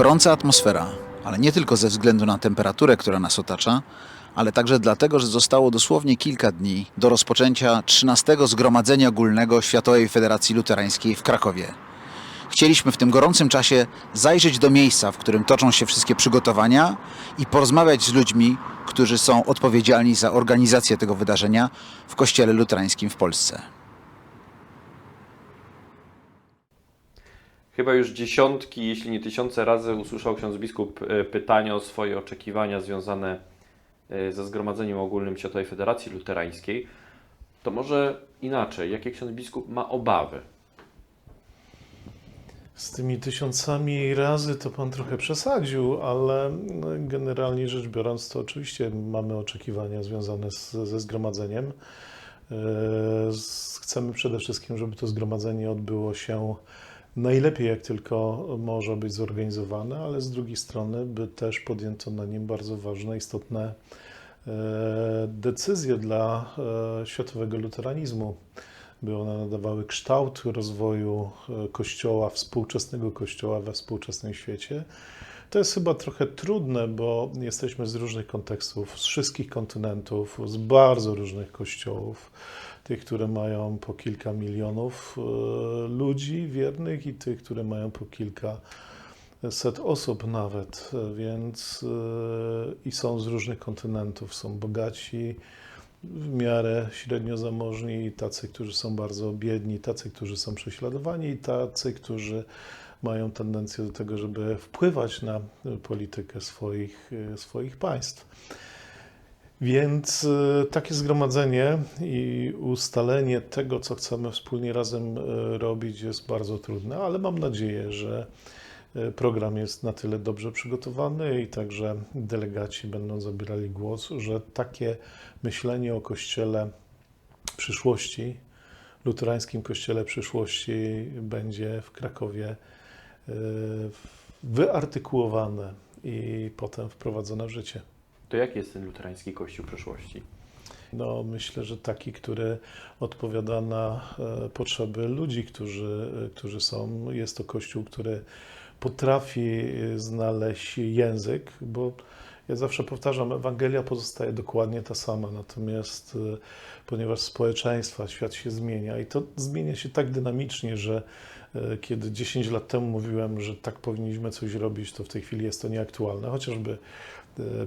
Gorąca atmosfera, ale nie tylko ze względu na temperaturę, która nas otacza, ale także dlatego, że zostało dosłownie kilka dni do rozpoczęcia 13 Zgromadzenia Ogólnego Światowej Federacji Luterańskiej w Krakowie. Chcieliśmy w tym gorącym czasie zajrzeć do miejsca, w którym toczą się wszystkie przygotowania i porozmawiać z ludźmi, którzy są odpowiedzialni za organizację tego wydarzenia w Kościele Luterańskim w Polsce. Chyba już dziesiątki, jeśli nie tysiące razy usłyszał ksiądz biskup e, pytania o swoje oczekiwania związane e, ze Zgromadzeniem Ogólnym Światowej Federacji Luterańskiej. To może inaczej, jakie ksiądz biskup ma obawy? Z tymi tysiącami razy to pan trochę przesadził, ale no, generalnie rzecz biorąc, to oczywiście mamy oczekiwania związane z, ze zgromadzeniem. E, Chcemy przede wszystkim, żeby to zgromadzenie odbyło się najlepiej, jak tylko może być zorganizowane, ale z drugiej strony, by też podjęto na nim bardzo ważne, istotne e, decyzje dla e, światowego luteranizmu by one nadawały kształt rozwoju e, kościoła, współczesnego kościoła we współczesnym świecie. To jest chyba trochę trudne, bo jesteśmy z różnych kontekstów, z wszystkich kontynentów, z bardzo różnych kościołów. Tych, które mają po kilka milionów e, ludzi wiernych i tych, które mają po kilka set osób nawet, e, więc e, i są z różnych kontynentów, są bogaci, w miarę średnio zamożni, tacy, którzy są bardzo biedni, tacy, którzy są prześladowani, i tacy, którzy mają tendencję do tego, żeby wpływać na politykę swoich, swoich państw. Więc e, takie zgromadzenie i ustalenie tego, co chcemy wspólnie razem e, robić, jest bardzo trudne, ale mam nadzieję, że e, program jest na tyle dobrze przygotowany i także delegaci będą zabierali głos, że takie myślenie o kościele przyszłości, luterańskim kościele przyszłości będzie w Krakowie wyartykułowane i potem wprowadzone w życie. To jaki jest ten luterański kościół przyszłości? No, myślę, że taki, który odpowiada na e, potrzeby ludzi, którzy, e, którzy są. Jest to kościół, który potrafi e, znaleźć język, bo ja zawsze powtarzam, Ewangelia pozostaje dokładnie ta sama, natomiast ponieważ społeczeństwa, świat się zmienia i to zmienia się tak dynamicznie, że kiedy 10 lat temu mówiłem, że tak powinniśmy coś robić, to w tej chwili jest to nieaktualne, chociażby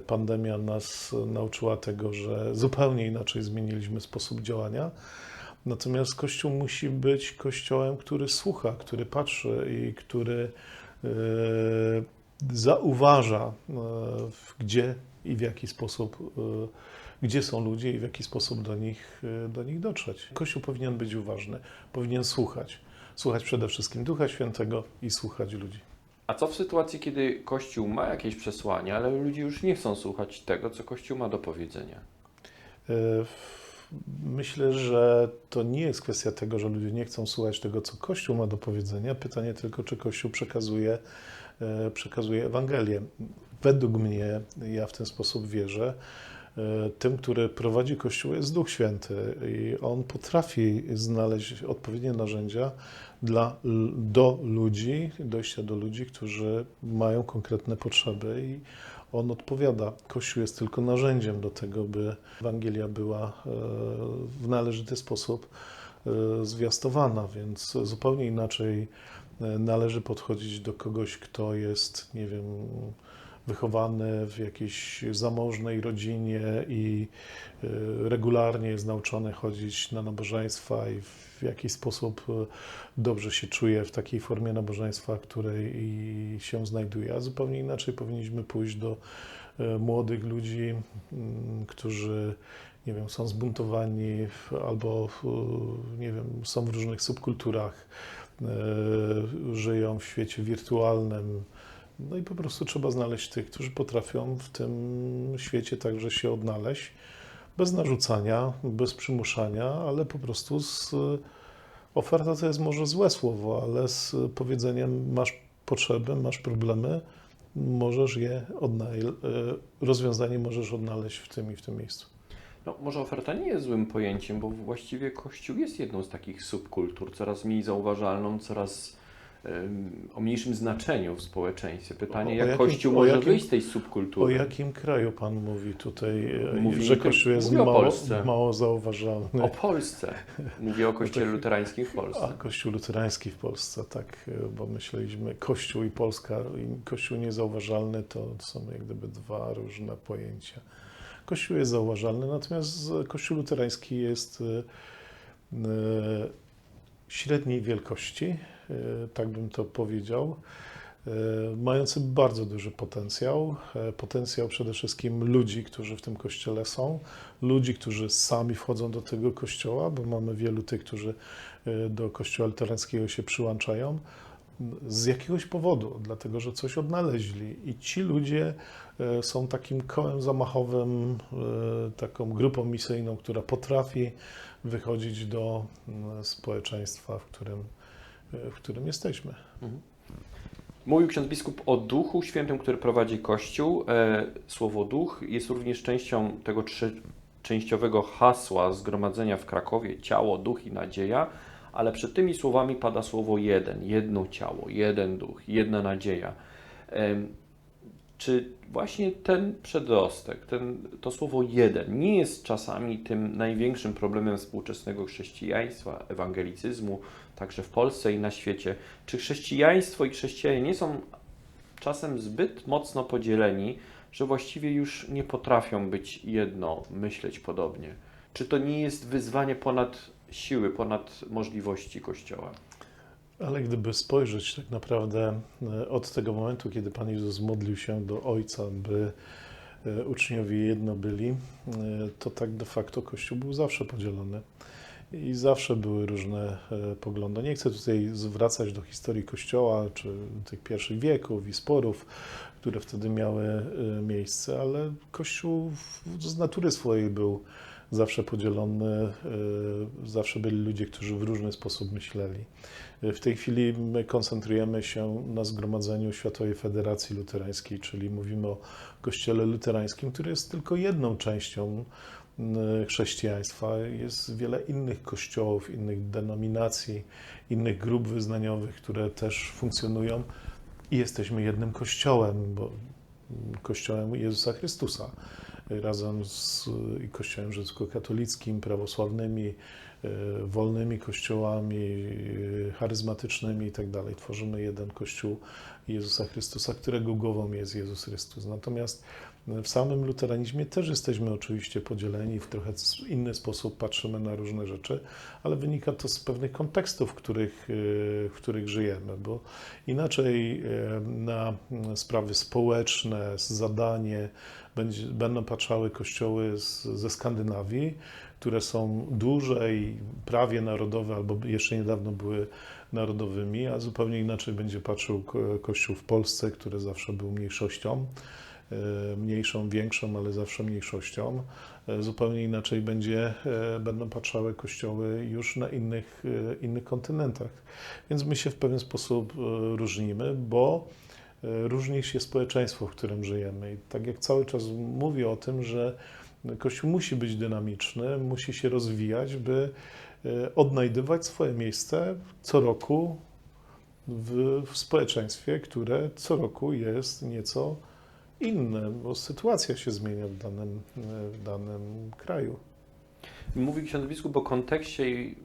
pandemia nas nauczyła tego, że zupełnie inaczej zmieniliśmy sposób działania. Natomiast Kościół musi być kościołem, który słucha, który patrzy i który e, zauważa, w- gdzie i w jaki sposób, gdzie są ludzie i w jaki sposób do nich, do nich dotrzeć. Kościół powinien być uważny, powinien słuchać. Słuchać przede wszystkim Ducha Świętego i słuchać ludzi. A co w sytuacji, kiedy Kościół ma jakieś przesłanie, ale ludzie już nie chcą słuchać tego, co Kościół ma do powiedzenia? E, Myślę, że to nie jest kwestia tego, że ludzie nie chcą słuchać tego, co Kościół ma do powiedzenia. Pytanie tylko, czy Kościół przekazuje, e, przekazuje Ewangelię. Według mnie, ja w ten sposób wierzę, tym, który prowadzi Kościół jest Duch Święty i on potrafi znaleźć odpowiednie narzędzia dla, do ludzi, dojścia do ludzi, którzy mają konkretne potrzeby i on odpowiada. Kościół jest tylko narzędziem do tego, by Ewangelia była e, w należyty sposób e, zwiastowana, więc zupełnie inaczej e, należy podchodzić do kogoś, kto jest, nie wiem, wychowany w jakiejś zamożnej rodzinie i e, regularnie jest nauczony chodzić na nabożeństwa i w jakiś sposób e, dobrze się czuje w takiej formie nabożeństwa, w której się znajduje. A zupełnie inaczej powinniśmy pójść do e, młodych ludzi, którzy nie wiem, są zbuntowani albo nie wiem, są w różnych subkulturach, żyją w świecie wirtualnym. No i po prostu trzeba znaleźć tych, którzy potrafią w tym świecie także się odnaleźć, bez narzucania, bez przymuszania, ale po prostu z oferta to jest może złe słowo, ale z powiedzeniem masz potrzeby, masz problemy, możesz je odnaleźć, rozwiązanie możesz odnaleźć w tym i w tym miejscu. No, może oferta nie jest złym pojęciem, bo właściwie Kościół jest jedną z takich subkultur, coraz mniej zauważalną, coraz o mniejszym znaczeniu w społeczeństwie. Pytanie, O- o jak jakim- Kościół o może jakim- wyjść z tej O subkultury? jakim kraju pan mówi tutaj, e, Mówi- że Kościół jest mówi o mało, Polsce. mało zauważalny? O Polsce. Mówię o Kościele luterańskim w A Polsce. Kościół luterański w Polsce, tak, e, bo myśleliśmy Kościół i Polska, i Kościół niezauważalny to są jak gdyby dwa różne pojęcia. Kościół jest zauważalny, natomiast Kościół luterański jest e, średniej wielkości, tak bym to powiedział, e, mający bardzo duży potencjał. E, Potencjał przede wszystkim ludzi, którzy w tym kościele są, ludzi, którzy sami wchodzą do tego kościoła, bo mamy wielu tych, którzy e, do kościoła luterańskiego się przyłączają z jakiegoś powodu, dlatego że coś odnaleźli. I ci ludzie e, są takim kołem zamachowym, e, taką grupą misyjną, która potrafi wychodzić do mm, społeczeństwa, w którym, e, w którym jesteśmy. Mówił ksiądz biskup o Duchu Świętym, który prowadzi Kościół. E, Słowo duch jest również częścią tego trzy, częściowego hasła zgromadzenia w Krakowie ciało, duch i nadzieja, ale przed tymi słowami pada słowo jeden, jedno ciało, jeden duch, jedna nadzieja. Czy właśnie ten przedrostek, ten, to słowo jeden nie jest czasami tym największym problemem współczesnego chrześcijaństwa, ewangelicyzmu, także w Polsce i na świecie? Czy chrześcijaństwo i chrześcijanie nie są czasem zbyt mocno podzieleni, że właściwie już nie potrafią być jedno, myśleć podobnie? Czy to nie jest wyzwanie ponad siły, ponad możliwości Kościoła? Ale gdyby spojrzeć tak naprawdę e, od tego momentu, kiedy Pan Jezus modlił się do Ojca, by e, uczniowie jedno byli, e, to tak de facto Kościół był zawsze podzielony i zawsze były różne poglądy. Nie chcę tutaj zwracać do historii Kościoła czy tych pierwszych wieków i sporów, które wtedy miały miejsce, ale Kościół z natury swojej był zawsze podzielony, e, zawsze byli ludzie, którzy w różny sposób myśleli. W tej chwili my koncentrujemy się na zgromadzeniu Światowej Federacji Luterańskiej, czyli mówimy o Kościele Luterańskim, który jest tylko jedną częścią mm, chrześcijaństwa. Jest wiele innych kościołów, innych denominacji, innych grup wyznaniowych, które też funkcjonują i jesteśmy jednym kościołem, bo mm, kościołem Jezusa Chrystusa. Razem z Kościołem rzymskokatolickim, prawosławnymi, e, wolnymi kościołami, e, charyzmatycznymi i tak. Tworzymy jeden Kościół Jezusa Chrystusa, którego głową jest Jezus Chrystus. Natomiast w samym luteranizmie też jesteśmy oczywiście podzieleni, w trochę inny sposób patrzymy na różne rzeczy, ale wynika to z pewnych kontekstów, w których, e, w których żyjemy, bo inaczej na sprawy społeczne, zadanie będzie, będą patrzały kościoły z, ze Skandynawii, które są duże i prawie narodowe, albo jeszcze niedawno były narodowymi, a zupełnie inaczej będzie patrzył ko- Kościół w Polsce, który zawsze był mniejszością, e, mniejszą, większą, ale zawsze mniejszością. E, Zupełnie inaczej będzie, e, będą patrzały kościoły już na innych, innych kontynentach. Więc my się w pewien sposób różnimy, bo różni się społeczeństwo, w którym żyjemy. I tak jak cały czas mówię o tym, że Kościół musi być dynamiczny, musi się rozwijać, by e, odnajdywać swoje miejsce co roku w, w społeczeństwie, które co roku jest nieco inne, bo sytuacja się zmienia w danym, e, w danym kraju. Mówi ksiądz biskup o kontekście i,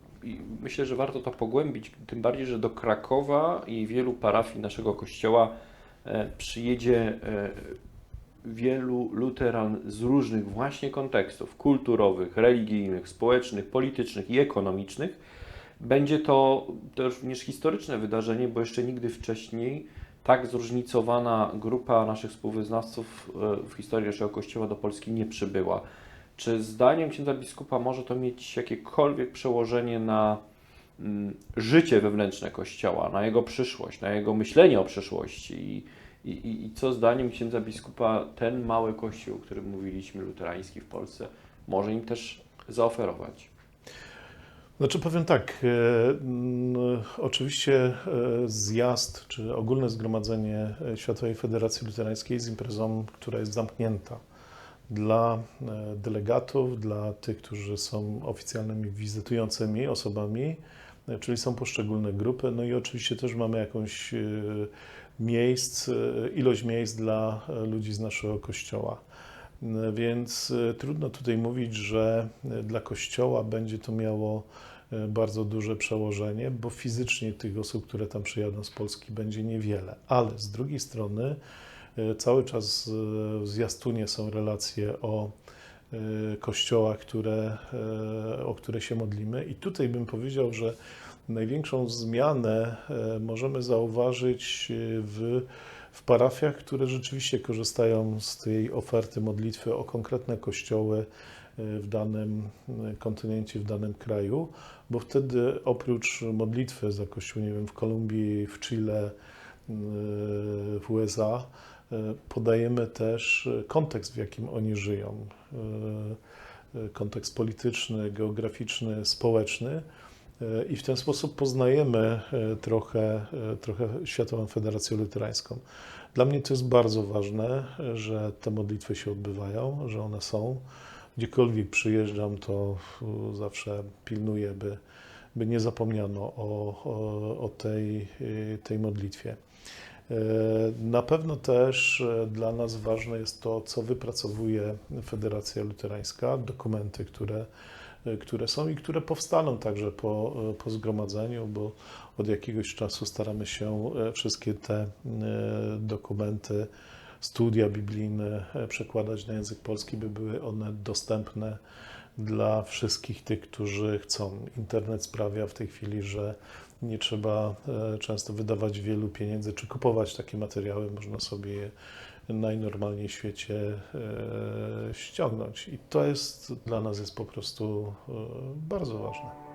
myślę, że warto to pogłębić, tym bardziej, że do Krakowa i wielu parafii naszego kościoła e, przyjedzie e, wielu luteran z różnych właśnie kontekstów kulturowych, religijnych, społecznych, politycznych i ekonomicznych. Będzie to też również historyczne wydarzenie, bo jeszcze nigdy wcześniej tak zróżnicowana grupa naszych współwyznawców e, w historii naszego kościoła do Polski nie przybyła. Czy zdaniem księdza biskupa może to mieć jakiekolwiek przełożenie na życie wewnętrzne Kościoła, na jego przyszłość, na jego myślenie o przyszłości? I, i, I co zdaniem księdza biskupa ten mały Kościół, o którym mówiliśmy, luterański w Polsce, może im też zaoferować? Znaczy powiem tak, e, mm, oczywiście e, zjazd czy ogólne zgromadzenie Światowej Federacji Luterańskiej jest imprezą, która jest zamknięta dla e, delegatów, dla tych, którzy są oficjalnymi wizytującymi osobami czyli są poszczególne grupy. No i oczywiście też mamy jakąś e, miejsc, e, ilość miejsc dla e, ludzi z naszego kościoła. E, Więc e, trudno tutaj mówić, że e, dla kościoła będzie to miało e, bardzo duże przełożenie, bo fizycznie tych osób, które tam przyjadą z Polski, będzie niewiele. Ale z drugiej strony e, cały czas e, w zwiastunie są relacje o e, kościołach, które, e, o które się modlimy. I tutaj bym powiedział, że największą zmianę e, możemy zauważyć w, w parafiach, które rzeczywiście korzystają z tej oferty modlitwy o konkretne kościoły w danym kontynencie, w danym kraju, bo wtedy oprócz modlitwy za kościół, nie wiem, w Kolumbii, w Chile, w USA, podajemy też kontekst, w jakim oni żyją. E, e, Kontekst polityczny, geograficzny, społeczny. E, I w ten sposób poznajemy trochę, trochę Światową Federację Luterańską. Dla mnie to jest bardzo ważne, że te modlitwy się odbywają, że one są. Gdziekolwiek przyjeżdżam, to zawsze pilnuję, by, by nie zapomniano o, o, o tej, tej modlitwie. E, Na pewno też e, dla nas ważne jest to, co wypracowuje Federacja Luterańska, dokumenty, które, e, które są i które powstaną także po, po zgromadzeniu, bo od jakiegoś czasu staramy się wszystkie te dokumenty, studia biblijne przekładać na język polski, by były one dostępne dla wszystkich tych, którzy chcą. Internet sprawia w tej chwili, że nie trzeba e, często wydawać wielu pieniędzy czy kupować takie materiały, można sobie je najnormalniej w świecie e, ściągnąć. I to jest dla nas jest po prostu e, bardzo ważne.